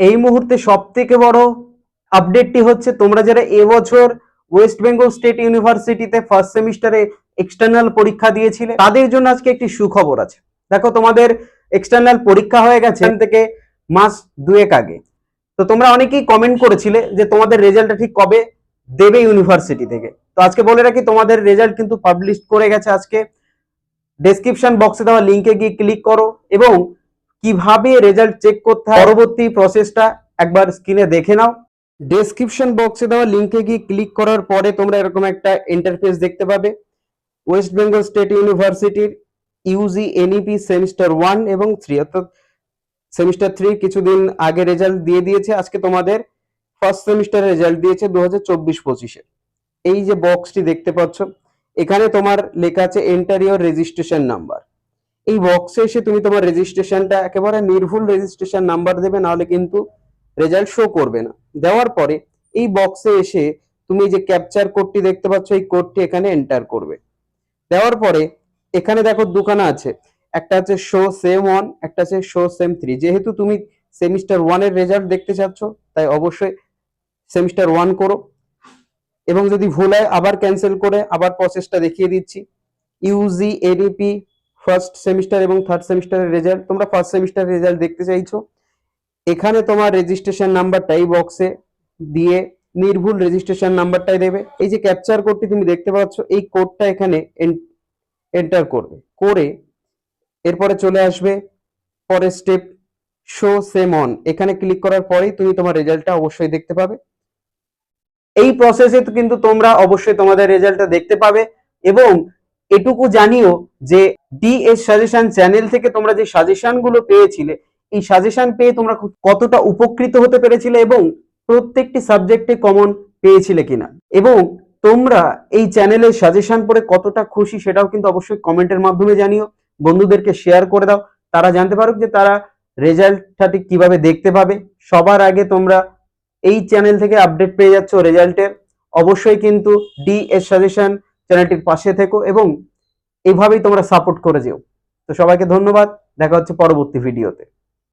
এই মুহূর্তে সব থেকে বড় আপডেটটি হচ্ছে, তোমরা যারা এবছর ওয়েস্ট বেঙ্গল স্টেট ইউনিভার্সিটিতে ফার্স্ট সেমিস্টারে এক্সটার্নাল পরীক্ষা দিয়েছিলে, তাদের জন্য আজকে একটি সুখবর আছে। দেখো, তোমাদের এক্সটার্নাল পরীক্ষা হয়ে গেছে থেকে মাস দুয়েক আগে। তো তোমরা অনেকেই কমেন্ট করেছিলে যে তোমাদের রেজাল্টটা ঠিক কবে দেবে ইউনিভার্সিটি থেকে। তো আজকে বলে রাখি, তোমাদের রেজাল্ট কিন্তু পাবলিশ করে গেছে আজকে। ডেসক্রিপশন বক্সে দেওয়া লিঙ্কে গিয়ে ক্লিক করো এবং কীভাবে রেজাল্ট চেক করতে হয়? পরবর্তী প্রসেসটা একবার স্ক্রিনে দেখে নাও। ডেসক্রিপশন বক্সে দেওয়া লিঙ্কে গিয়ে ক্লিক করার পরে তোমরা এরকম একটা ইন্টারফেস দেখতে পাবে। ওয়েস্ট বেঙ্গল স্টেট ইউনিভার্সিটির ইউজি এনইপি সেমিস্টার ওয়ান এবং থ্রি অর্থাৎ সেমিস্টার থ্রি কিছুদিন আগে রেজাল্ট দিয়ে দিয়েছে। আজকে তোমাদের ফার্স্ট সেমিস্টারের রেজাল্ট দিয়েছে দু হাজার চব্বিশ পঁচিশে। এই যে বক্সটি দেখতে পাচ্ছ, এখানে তোমার লেখা আছে এন্টার ইওর রেজিস্ট্রেশন নাম্বার এই বক্সে এসে তুমি তোমার রেজিস্ট্রেশনটা একেবারে নির্ভুল রেজিস্ট্রেশন নাম্বার দেবে, নাহলে কিন্তু রেজাল্ট শো করবে না। দেওয়ার পরে এই বক্সে এসে তুমি যে ক্যাপচার কোডটি দেখতে পাচ্ছ, এই কোডটি এখানে এন্টার করবে। দেওয়ার পরে এখানে দেখো দুখানা আছে। একটা আছে শো সেম ওয়ান একটা আছে শো সেম থ্রি যেহেতু তুমি সেমিস্টার ওয়ানের রেজাল্ট দেখতে চাচ্ছ, তাই অবশ্যই সেমিস্টার ওয়ান করো। এবং যদি ভুল হয়, আবার ক্যান্সেল করে আবার প্রসেসটা দেখিয়ে দিচ্ছি। ইউজি এডিপি ফার্স্ট সেমিস্টার এবং থার্ড সেমিস্টারের রেজাল্ট তোমরা ফার্স্ট সেমিস্টারের রেজাল্ট দেখতে চাইছো। এখানে তোমার রেজিস্ট্রেশন নাম্বারটা এই বক্সে দিয়ে নির্ভুল রেজিস্ট্রেশন নাম্বারটাই দেবে। এই যে ক্যাপচার কোডটি তুমি দেখতে পাচ্ছ, এই কোডটা এখানে এন্টার করবে। করে এরপরে চলে আসবে, পরের স্টেপ শো সেম অন এখানে ক্লিক করার পরেই তুমি তোমার রেজাল্টটা অবশ্যই দেখতে পাবে। এই প্রসেসে কিন্তু তোমরা অবশ্যই তোমাদের রেজাল্টটা দেখতে পাবে এবং এটুকু জানিও যে ডিএস সাজেশন চ্যানেল থেকে তোমরা যে সাজেশনগুলো পেয়েছিলে, এই সাজেশন পেয়ে তোমরা কতটা উপকৃত হতে পেরেছিলে এবং প্রত্যেকটি সাবজেক্টে কমন পেয়েছিলে কিনা? এবং তোমরা এই চ্যানেলের সাজেশন পড়ে কতটা খুশি সেটাও কিন্তু অবশ্যই কমেন্টের মাধ্যমে জানিও। বন্ধুদেরকে শেয়ার করে দাও। তারা জানতে পারুক যে তারা রেজাল্টটা ঠিক কীভাবে দেখতে পাবে। সবার আগে তোমরা এই চ্যানেল থেকে আপডেট পেয়ে যাচ্ছ রেজাল্টের অবশ্যই কিন্তু ডি এস সাজেশন চ্যানেলটির পাশে থেকো এবং এভাবেই তোমরা সাপোর্ট করে যেও। তো সবাইকে ধন্যবাদ। দেখা হচ্ছে পরবর্তী ভিডিওতে